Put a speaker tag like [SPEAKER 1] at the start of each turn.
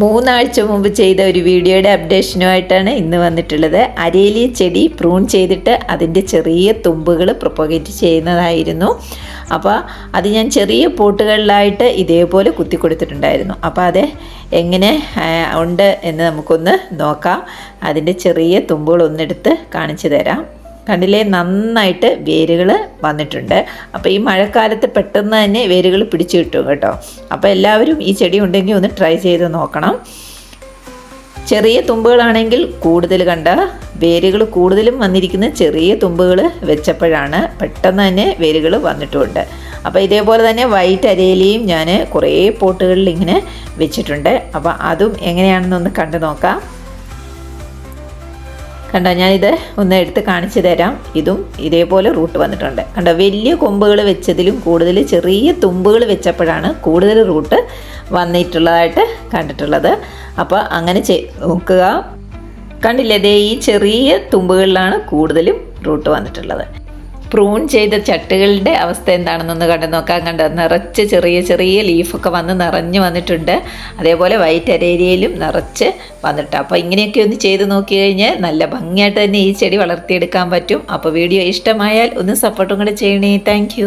[SPEAKER 1] മൂന്നാഴ്ച മുമ്പ് ചെയ്ത ഒരു വീഡിയോയുടെ അപ്ഡേഷനുമായിട്ടാണ് ഇന്ന് വന്നിട്ടുള്ളത്. അരേലിയ ചെടി പ്രൂൺ ചെയ്തിട്ട് അതിന്റെ ചെറിയ തുമ്പുകൾ പ്രൊപ്പഗേറ്റ് ചെയ്യുന്നതായിരുന്നു. അപ്പോൾ അത് ഞാൻ ചെറിയ പോട്ടുകളിലായിട്ട് ഇതേപോലെ കുത്തി കൊടുത്തിട്ടുണ്ടായിരുന്നു. അപ്പോൾ അത് എങ്ങനെ ഉണ്ട് എന്ന് നമുക്കൊന്ന് നോക്കാം. അതിന്റെ ചെറിയ തുമ്പുകൾ ഒന്നെടുത്ത് കാണിച്ചു തരാം. കണ്ടില്ലേ? നന്നായിട്ട് വേരുകൾ വന്നിട്ടുണ്ട്. അപ്പോൾ ഈ മഴക്കാലത്ത് പെട്ടെന്ന് തന്നെ വേരുകൾ പിടിച്ചു കിട്ടും കേട്ടോ. അപ്പോൾ എല്ലാവരും ഈ ചെടി ഉണ്ടെങ്കിൽ ഒന്ന് ട്രൈ ചെയ്ത് നോക്കണം. ചെറിയ തുമ്പുകളാണെങ്കിൽ കൂടുതൽ കണ്ട വേരുകൾ കൂടുതലും വന്നിരിക്കുന്ന ചെറിയ തുമ്പുകൾ വെച്ചപ്പോഴാണ് പെട്ടെന്ന് തന്നെ വേരുകൾ വന്നിട്ടുമുണ്ട് അപ്പോൾ ഇതേപോലെ തന്നെ വൈറ്റ് അരയിലയും ഞാൻ കുറേ പോട്ടുകളിൽ ഇങ്ങനെ വെച്ചിട്ടുണ്ട്. അപ്പോൾ അതും എങ്ങനെയാണെന്നൊന്ന് കണ്ടു നോക്കാം. കണ്ടോ ഞാനിത് ഒന്ന് എടുത്ത് കാണിച്ചു തരാം. ഇതും ഇതേപോലെ റൂട്ട് വന്നിട്ടുണ്ട്. കണ്ടോ വലിയ കൊമ്പുകൾ വെച്ചതിലും കൂടുതൽ ചെറിയ തുമ്പുകൾ വെച്ചപ്പോഴാണ് കൂടുതൽ റൂട്ട് വന്നിട്ടുള്ളതായിട്ട് കണ്ടിട്ടുള്ളത്. അപ്പോൾ അങ്ങനെ നോക്കുക. കണ്ടില്ലേ ദേ ഈ ചെറിയ തുമ്പുകളിലാണ് കൂടുതലും റൂട്ട് വന്നിട്ടുള്ളത്. പ്രൂൺ ചെയ്ത ചട്ടുകളുടെ അവസ്ഥ എന്താണെന്നൊന്ന് കണ്ടു നോക്കാൻ കണ്ടോ നിറച്ച് ചെറിയ ചെറിയ ലീഫൊക്കെ വന്ന് നിറഞ്ഞു വന്നിട്ടുണ്ട്. അതേപോലെ വൈറ്റ് അരേരിയയിലും നിറച്ച് വന്നിട്ട്. അപ്പോൾ ഇങ്ങനെയൊക്കെ ഒന്ന് ചെയ്ത് നോക്കി കഴിഞ്ഞാൽ നല്ല ഭംഗിയായിട്ട് തന്നെ ഈ ചെടി വളർത്തിയെടുക്കാൻ പറ്റും. അപ്പോൾ വീഡിയോ ഇഷ്ടമായാൽ ഒന്ന് സപ്പോർട്ടും കൂടെ ചെയ്യണേ. താങ്ക്